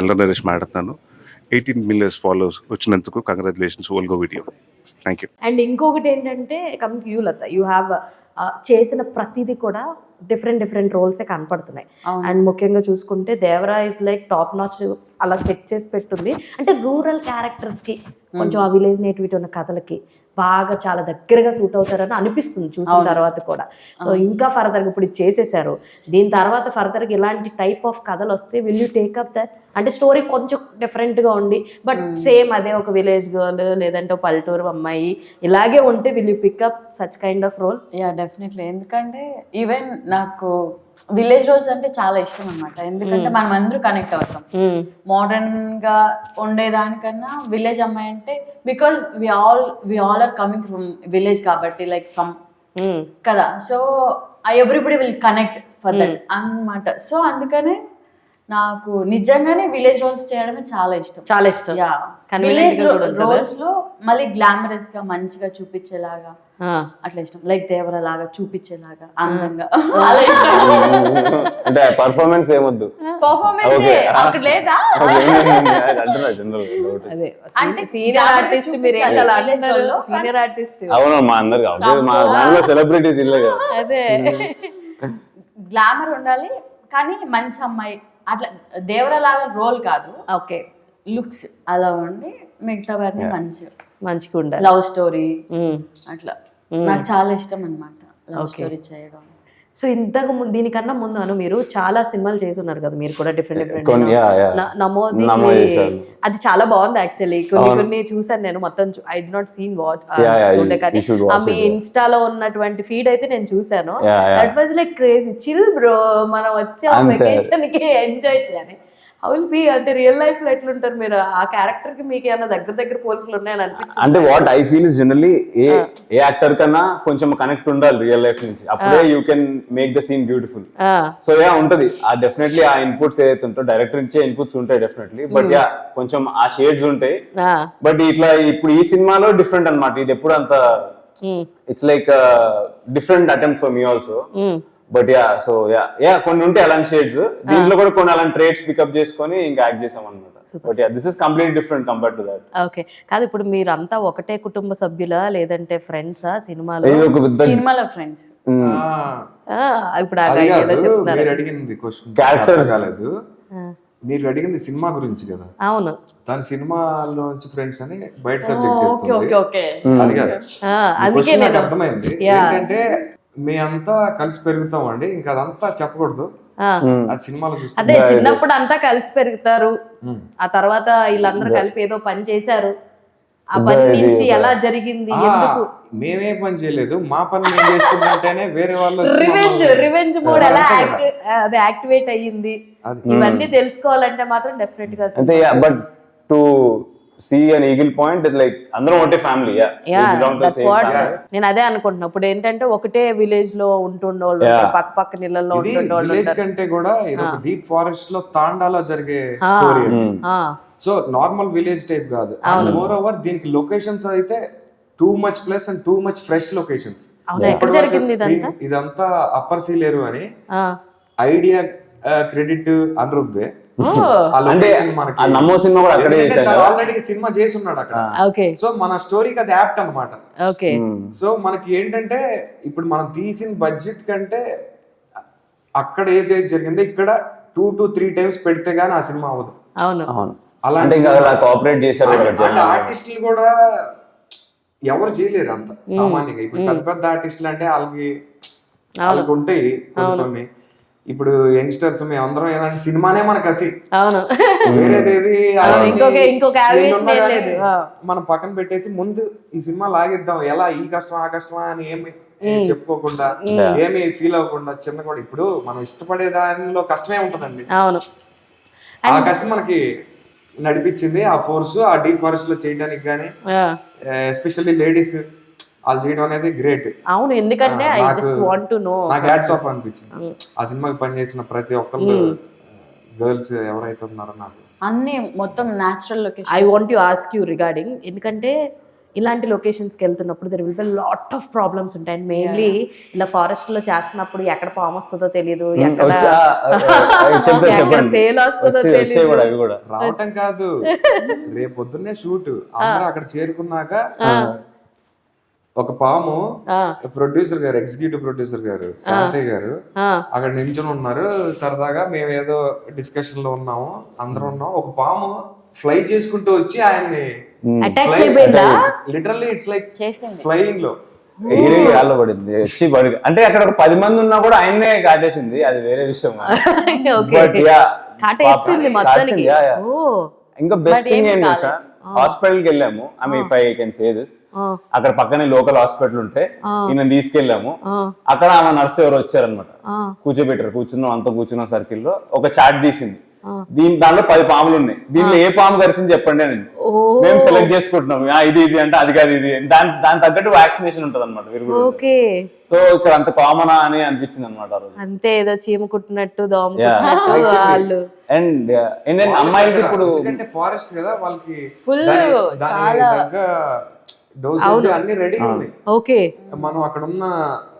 ఎల్ల నరేష్ మాట్లాడుతాను eighteen millions followers వచ్చినందుకు congratulations Olga video thank you and ఇంకొకటి ఏంటంటే coming you Latha you have చేసిన ప్రతిదీ కూడా డిఫరెంట్ డిఫరెంట్ రోల్సే కనపడుతున్నాయి. అండ్ ముఖ్యంగా చూసుకుంటే Devara is like top notch అలా సెట్ చేసి పెట్టుంది. అంటే రూరల్ క్యారెక్టర్స్కి కొంచెం ఆ విలేజ్ నేటివిటీ ఉన్న కథలకి బాగా చాలా దగ్గరగా సూట్ అవుతారని అనిపిస్తుంది చూసిన తర్వాత కూడా. సో ఇంకా ఫర్దర్గా ఇప్పుడు ఇది చేసేసారు. దీని తర్వాత ఫర్దర్గా ఇలాంటి టైప్ ఆఫ్ కథలు వస్తే will you take up that అంటే స్టోరీ కొంచెం డిఫరెంట్గా ఉండి బట్ సేమ్ అదే ఒక విలేజ్ గర్ల్ లేదంటే పల్లెటూరు అమ్మాయి ఇలాగే ఉంటే will you pick up such kind of role yeah definitely ఎందుకంటే ఈవెన్ నాకు విలేజ్ రోల్స్ అంటే చాలా ఇష్టం అనమాట ఎందుకంటే మనం అందరూ కనెక్ట్ అవుతాం. మోడర్న్గా ఉండేదానికన్నా విలేజ్ అమ్మాయి అంటే because we all we all are coming from village కాబట్టి లైక్ సమ్ కదా. So everybody will connect for that అన్నమాట. సో అందుకనే నాకు నిజంగానే విలేజ్ రోల్స్ చేయడమే చాలా ఇష్టం. చాలా ఇష్టం. Yeah village? రోల్స్లో మళ్ళీ గ్లామరస్గా మంచిగా చూపించేలాగా అట్లా ఇష్టం. లైక్ దేవర లాగా చూపించేలాగా అందంగా. అలా అంటే పర్ఫార్మెన్స్ ఏమొద్దు. పర్ఫార్మెన్స్. అక్కడ లేదా? అంటే సీనియర్ ఆర్టిస్ట్ మీరు. సీనియర్ ఆర్టిస్ట్ అవును మా మా దానిలో సెలబ్రిటీస్ ఇల్లే అదే. గ్లామర్ ఉండాలి కానీ మంచి అమ్మాయి అట్లా దేవర లాగా రోల్ కాదు. ఓకే. లుక్స్ అలా ఉండి మిగతావన్నీ మంచిగా మంచిగా ఉండాలి లవ్ స్టోరీ. అట్లా. నాకు చాలా ఇష్టం అన్నమాట. లవ్ స్టోరీ చేయడం. సో ఇంతకు ముందు దీనికన్నా ముందు అను మీరు చాలా సినిమాలు చేసి ఉన్నారు కదా మీరు కూడా డిఫరెంట్. డిఫరెంట్ నమోది. అది చాలా బాగుంది యాక్చువల్లీ కొన్ని కొన్ని చూసాను నేను మొత్తం I did not seen watch కానీ మీ. ఇన్స్టాలో ఉన్నటువంటి ఫీడ్ అయితే నేను చూసాను. That was like crazy chill bro మనం వచ్చే. వెకేషన్కి ఎంజాయ్ చేయాలి హౌ విల్ బి అంటే రియల్ లైఫ్లో ఎట్లుంటారు మీరు? ఆ క్యారెక్టర్కి మీకు ఏమైనా దగ్గర దగ్గర పోలికలు ఉన్నాయని అనిపించింది? అంటే what I feel is generally a a actor కన్నా కొంచెం కనెక్ట్ ఉండాలి రియల్ లైఫ్ నుంచి. అప్పుడే you can make the scene beautiful so yeah ఉంటది. ఆ డెఫినెట్లీ ఆ ఇన్పుట్స్ ఏదైతే ఉంటాయో డైరెక్టర్ ఇచ్చే ఇన్పుట్స్ ఉంటాయి డెఫినెట్లీ బట్ యా కొంచెం ఆ షేడ్స్ ఉంటాయి. బట్ ఇట్లా ఇప్పుడు ఈ సినిమాలో డిఫరెంట్ అన్నమాట. ఇది ఎప్పుడు అంత it's like different attempt for me also but yeah so yeah yeah కొన్ని ఉంటాయి అలాంటి షేడ్స్ దీంట్లో కూడా కొన్ని అలాంటి ట్రేట్స్ పికప్ చేసుకొని ఇంకా యాక్ట్ చేసాం అనమాట but yeah this is complete different compare to that okay కాదు ఇప్పుడు మీరు అంతా ఒకటే కుటుంబ సభ్యులా లేదంటే ఫ్రెండ్సా సినిమాలో? ఇది ఒక పెద్ద సినిమాలో ఫ్రెండ్స్ ఆ, ఇప్పుడు ఆ అది guy ఏదో చెప్తున్నారు. మీరు అడిగింది క్వశ్చన్ Characters. కాలేదు. మీరు అడిగింది సినిమా గురించి కదా. అవును. తన సినిమాలో నుంచి ఫ్రెండ్స్ అని బయట సబ్జెక్ట్ ఓకే ఓకే చెప్తుంది. ఓకే అది కాదు. ఆ, ఈ అందుకే అర్థమైంది. ఏంటంటే మీ అంతా కలిసి పెరుగుతామండి. ఇంకా అదంతా చెప్పకూడదు. ఆ, ఆ సినిమాలో చూస్తే. అదే చిన్నప్పుడు అంతా కలిసి పెరుగుతారు. ఆ తర్వాత వీళ్ళందరూ కలిపి ఏదో పని చేశారు. ఆ పని నుంచి ఎలా జరిగింది? ఎందుకు? మేమే పని చేయలేదు. మా పని మేము చేసుకుంటుంటేనే వేరే వాళ్ళు రివెంజ్ రివెంజ్ మోడ్ ఎలా అదే. యాక్టివేట్ అయ్యింది. ఇవన్నీ తెలుసుకోవాలంటే మాత్రం డెఫినెట్గా yeah but to see an eagle point it like అందరం ఒకటే ఫ్యామిలీ నేను అదే అనుకుంటున్నా. ఇప్పుడు ఏంటంటే ఒకటే విలేజ్లో ఉంటుండోళ్ళు పక్క పక్క ఉంటుండోళ్ళు విలేజ్ కంటే కూడా ఇది ఒక డీప్ ఫారెస్ట్లో తాండాలో జరిగే స్టోరీ ఆ, సో నార్మల్ విలేజ్ టైప్ కాదు. మోర్ ఓవర్ దీనికి లొకేషన్స్ అయితే too much plus and too much fresh locations ఇదంతా? అప్పర్ సీలేరు అని ఆ. ఐడియా క్రెడిట్ అనురుద్దే అంటే నమ్మో సినిమా కూడా అక్కడే ఆల్రెడీ సినిమా చేసి ఉన్నాడు అక్కడ ఓకే. సో మన స్టోరీకి అది యాప్ట్ అన్నమాట. ఓకే. సో మనకి ఏంటంటే ఇప్పుడు మనం తీసిన బడ్జెట్ కంటే అక్కడ ఏదైతే జరిగిందో ఇక్కడ టూ టు త్రీ టైమ్స్ పెడితే గానీ ఆ సినిమా అవ్వదు. అవును. అవును. అలాంటి కోఆపరేట్ చేశారు. ఆర్టిస్టులు కూడా ఎవరు చేయలేరు అంత సామాన్యంగా. ఇప్పుడు పెద్ద పెద్ద ఆర్టిస్టులు అంటే వాళ్ళకి వాళ్ళకి ఉంటాయి కొన్ని. ఇప్పుడు యంగ్స్టర్స్ మేము అందరం ఏదంటే సినిమానే మనకు అసి అవును. వేరేదేది. మనం పక్కన పెట్టేసి ముందు ఈ సినిమా లాగిద్దాం. ఎలా? ఈ కష్టం ఆ కష్టమా అని ఏమి చెప్పుకోకుండా ఏమి ఫీల్ అవ్వకుండా చిన్న కూడా ఇప్పుడు మనం ఇష్టపడే దానిలో కష్టమే ఉంటదండి. అవును. ఆ కష్టం మనకి నడిపించింది ఆ ఫోర్స్ ఆ డీప్ ఫారెస్ట్లో చేయడానికి కానీ ఎస్పెషల్లీ లేడీస్ వాళ్ళు చేయడం అనేది గ్రేట్ అవును ఎందుకంటే I just want to know నాకు హ్యాట్స్ ఆఫ్ అనిపించింది. ఆ సినిమాకి పనిచేసిన ప్రతి ఒక్కళ్ళు గర్ల్స్ ఎవరైతే ఉన్నారో నాకు. అన్ని మొత్తం natural location I want you ask you regarding ఎందుకంటే ఇలాంటి లొకేషన్స్కి వెళ్తున్నప్పుడు there will be lot of problems ఉంటాయి. అండ్ మెయిన్లీ ఇలా ఫారెస్ట్లో చేస్తున్నప్పుడు ఎక్కడ పాము వస్తుందో తెలియదు ఎక్కడ చెప్తా ఎక్కడ చెప్పండి. తేలు వస్తుందో వచ్చి- వచ్చేవి తెలీదు. కూడా అవి కూడా. రావటం కాదు. రేపు పొద్దున్నే షూట్ అందరూ అక్కడ చేరుకున్నాక ఒక పాము ఆ, ప్రొడ్యూసర్ గారు ఎగ్జిక్యూటివ్ ప్రొడ్యూసర్ గారు శాంతయ్య గారు ఆ, అక్కడ నించుని ఉన్నారు. సరదాగా మేము ఏదో డిస్కషన్లో ఉన్నాము. అందరం ఉన్నాం. ఒక పాము ఫ్లై చేసుకుంటూ వచ్చి ఆయన్ని అటాక్ చేయబోయిందా? లిటరల్లీ ఇట్స్ లైక్ ఫ్లయింగ్లో. గాల్లో పడింది. వచ్చి పడి అంటే అక్కడ ఒక పది మంది ఉన్నా కూడా ఆయన్నే కాటేసింది. అది వేరే విషయం. ఓకే బట్ యా కాటేస్తుంది మొత్తానికి. ఓ. ఇంకా బెస్ట్ థింగ్ ఏం తెలుసా? హాస్పిటల్కి వెళ్ళాము I mean if I can say this. అక్కడ పక్కనే లోకల్ హాస్పిటల్ ఉంటే ఈయన తీసుకెళ్ళాము. అక్కడ ఆమె నర్స్ ఎవరు వచ్చారనమాట. కూర్చోబెట్టారు. కూర్చున్నాం. అంతా కూర్చున్న సర్కిల్లో ఒక చాట్ తీసింది. దీని దాంట్లో పది పాములు ఉన్నాయి. దీనిలో ఏ పాము కరిచింది చెప్పండి అని. మేము సెలెక్ట్ చేసుకుంటున్నాం. ఆ, ఇది ఇది అంటే అది కాదు ఇది. దాని దాని తగ్గట్టు వ్యాక్సినేషన్ ఉంటది అనమాట ఓకే. సో ఇక్కడ అంత కామనా అని అనిపించింది అనమాట అంతే ఏదో చీమ కుట్టినట్టు వాళ్ళు. అండ్ ఏంటంటే అమ్మాయిలకి ఇప్పుడు ఫారెస్ట్ కదా వాళ్ళకి దాని చాలా- డోసెస్ అన్ని రెడీ ఉన్నాయి. ఓకే. మనం అక్కడ ఉన్న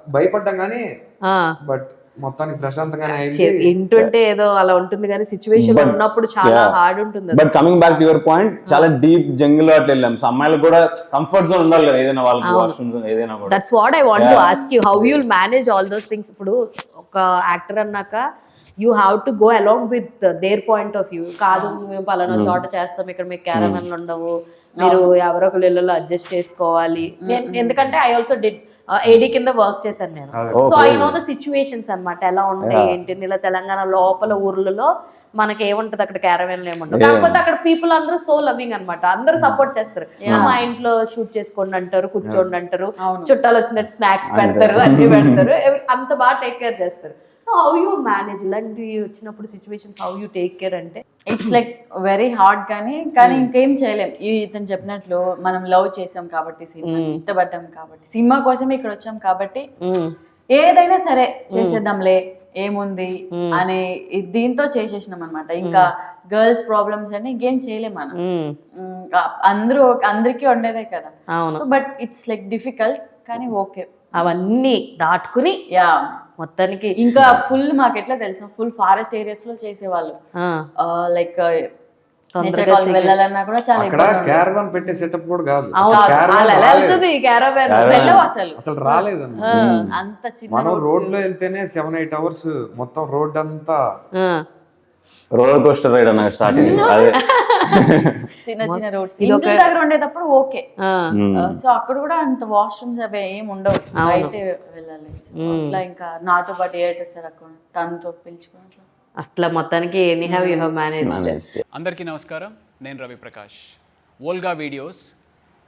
భయపడ్డాం కానీ ఆ. బట్ మొత్తానికి ప్రశాంతంగానే అయింది. వింటుంటే ఏదో అలా ఉంటుంది కానీ సిచ్యువేషన్ ఉన్నప్పుడు చాలా హార్డ్ ఉంటుంది. But coming back to your point చాలా డీప్ జంగిల్ అట్లా వెళ్ళాం. సో అమ్మాయిలకు కూడా కంఫర్ట్ జోన్ ఉండాలి కదా ఏదైనా వాళ్ళకి వాష్రూమ్స్ ఏదైనా కూడా. That's what I want to ask you how you'll manage all those things ఇప్పుడు ఒక యాక్టర్ అన్నాక you have to go along with their point of view కాదు మేము పలానా చోట చేస్తాం ఇక్కడ మీకు క్యారమెన్లు ఉండవు. మీరు ఎవరో ఒకరి ఇళ్ళలో అడ్జస్ట్ చేసుకోవాలి. నేను- ఎందుకంటే ఐ ఆల్సో డిడ్ ఏడీ కింద వర్క్ చేశాను నేను. So I know the situations అన్నమాట. ఎలా ఉంటాయి ఏంటి ఇలా తెలంగాణ లోపల ఊర్లలో మనకి ఏముంటది అక్కడ క్యారవెన్లు ఏముంటది కాకపోతే అక్కడ పీపుల్ అందరూ సో లవింగ్ అన్నమాట. అందరూ సపోర్ట్ చేస్తారు. మా ఇంట్లో షూట్ చేసుకోండి అంటారు కూర్చోండి అంటారు చుట్టాలు వచ్చినట్టు స్నాక్స్ పెడతారు అన్ని పెడతారు. ఎవ్- అంత బాగా టేక్ కేర్ చేస్తారు. సో హౌ యూ మేనేజ్ ఇలాంటి వచ్చినప్పుడు situations how you take care అంటే? ఇట్స్ లైక్ వెరీ హార్డ్ కానీ కానీ ఇంకేం చేయలేం. ఈ ఇతను చెప్పినట్లు మనం లవ్ చేసాం కాబట్టి సినిమా ఇష్టపడ్డాం కాబట్టి సినిమా కోసం ఇక్కడ వచ్చాం కాబట్టి ఏదైనా సరే చేసేద్దాంలే. ఏముంది అనే దీంతో చేసేసినాం అనమాట ఇంకా గర్ల్స్ ప్రాబ్లమ్స్ అని ఇంకేం చేయలేం మనం. అందరూ అందరికీ ఉండేదే కదా. So but it's like difficult కానీ ఓకే. అవన్నీ దాటుకుని యా. మొత్తానికి ఇంకా ఫుల్ మాకు ఎట్లా తెలుసు ఫుల్ ఫారెస్ట్ ఏరియాస్లో చేసేవాళ్ళు లైక్ వెళ్ళాలన్నా కూడా చాలా అక్కడ క్యారవాన్ పెట్టే సెటప్ కూడా కాదు. అసలు రాలేదు. వెళ్తుంది క్యారవెన్ వెళ్ళవు అసలు. అసలు రాలేదు అంత చిన్న మనం రోడ్లో వెళ్తేనే సెవెన్ ఎయిట్ అవర్స్ మొత్తం రోడ్ అంతా రోలర్ కోస్టర్ రైడ్ అన్న స్టార్టింగ్ అదే. చిన్న చిన్న రోడ్స్ ఇంటి దగ్గర ఉండేటప్పుడు ఓకే. సో అక్కడ కూడా అంత వాష్రూమ్స్ అవి ఏం ఉండవు. బయట వెళ్ళాలి. అట్లా ఇంకా నాతో పాటు ఏటెస్ అక్కడ తనతో పిలుచుకుని అట్లా. అట్లా మొత్తానికి any have you have manage అందరికీ నమస్కారం. నేను Ravi Prakash Olga videos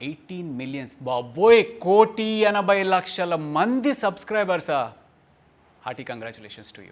eighteen millions బాబోయ్ కోటి ఎనభై లక్షల మంది సబ్స్క్రైబర్సా హార్టీ కంగ్రాచులేషన్స్ టు యూ